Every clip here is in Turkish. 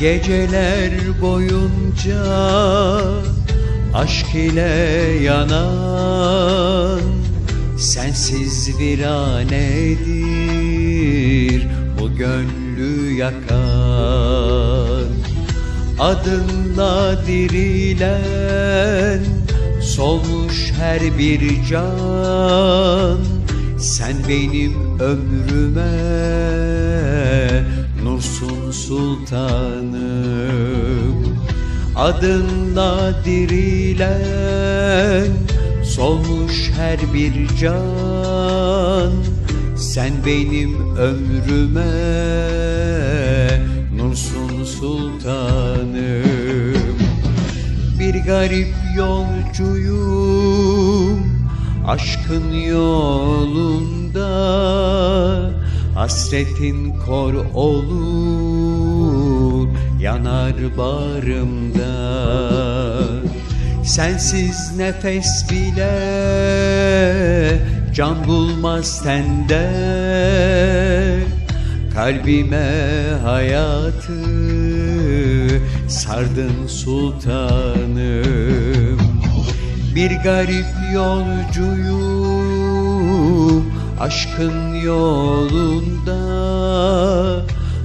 Geceler boyunca aşk ile yanan Sensiz viranedir bu gönlü yakan. Adınla dirilen solmuş her bir can. Sen benim ömrüme nursun sultanım Adınla dirilen solmuş her bir can. Sen benim ömrüme nursun sultanım Bir garip yolcuyum aşkın yolunda Hasretin kor olur yanar bağrımda. Sensiz nefes bile can bulmaz tende Kalbime hayatı sardın sultanım. Bir garip yolcuyum aşkın yolunda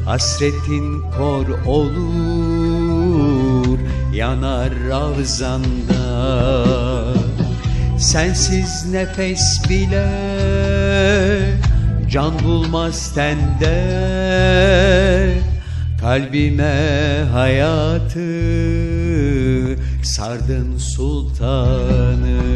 Hasretin kor olur yanar ravzanda Sensiz nefes bile can bulmaz tende Kalbime hayatı sardın sultanım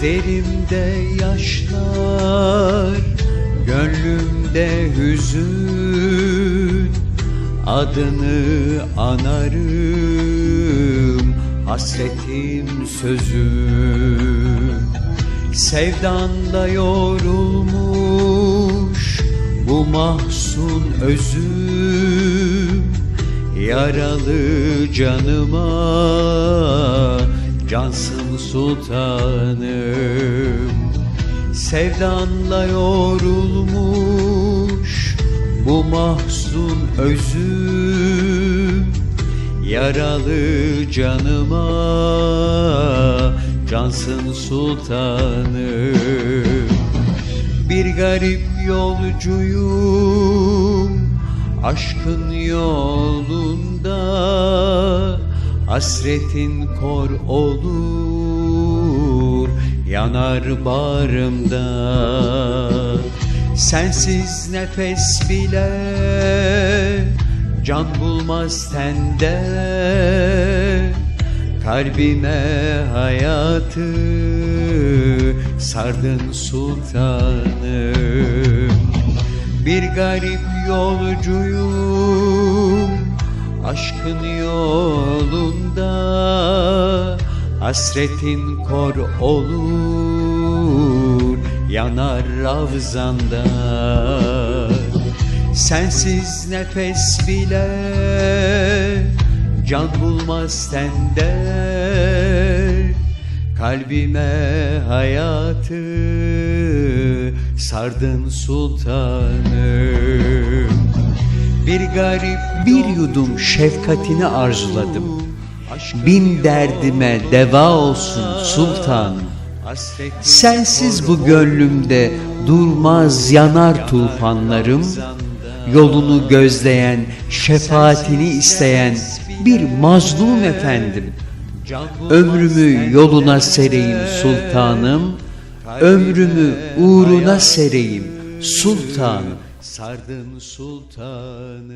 Gözlerimde yaşlar, gönlümde hüzün. Adını anarım, hasretim sözüm. Sevdanda yorulmuş bu mahzun özüm. Yaralı canıma cansın sultanım. Sevdanla yorulmuş bu mahzun özüm. Yaralı canıma cansın sultanım. Bir garip yolcuyum aşkın yolunda Hasretin kor olur yanar bağrımda. Sensiz nefes bile can bulmaz tende Kalbime hayatı sardın sultanım Bir garip yolcuyum aşkın Hasretin kor olur yanar ravzanda Sensiz nefes bile can bulmaz tende Kalbime hayatı sardın sultanım Bir garip bir yudum şefkatini arzuladım Bin derdime deva olsun sultanım Sensiz bu gönlümde durmaz yanar tufanlarım. Yolunu gözleyen, şefaatini isteyen bir mazlum efendim. Ömrümü yoluna sereyim sultanım. Ömrümü uğruna sereyim sultanım. Sardın sultanım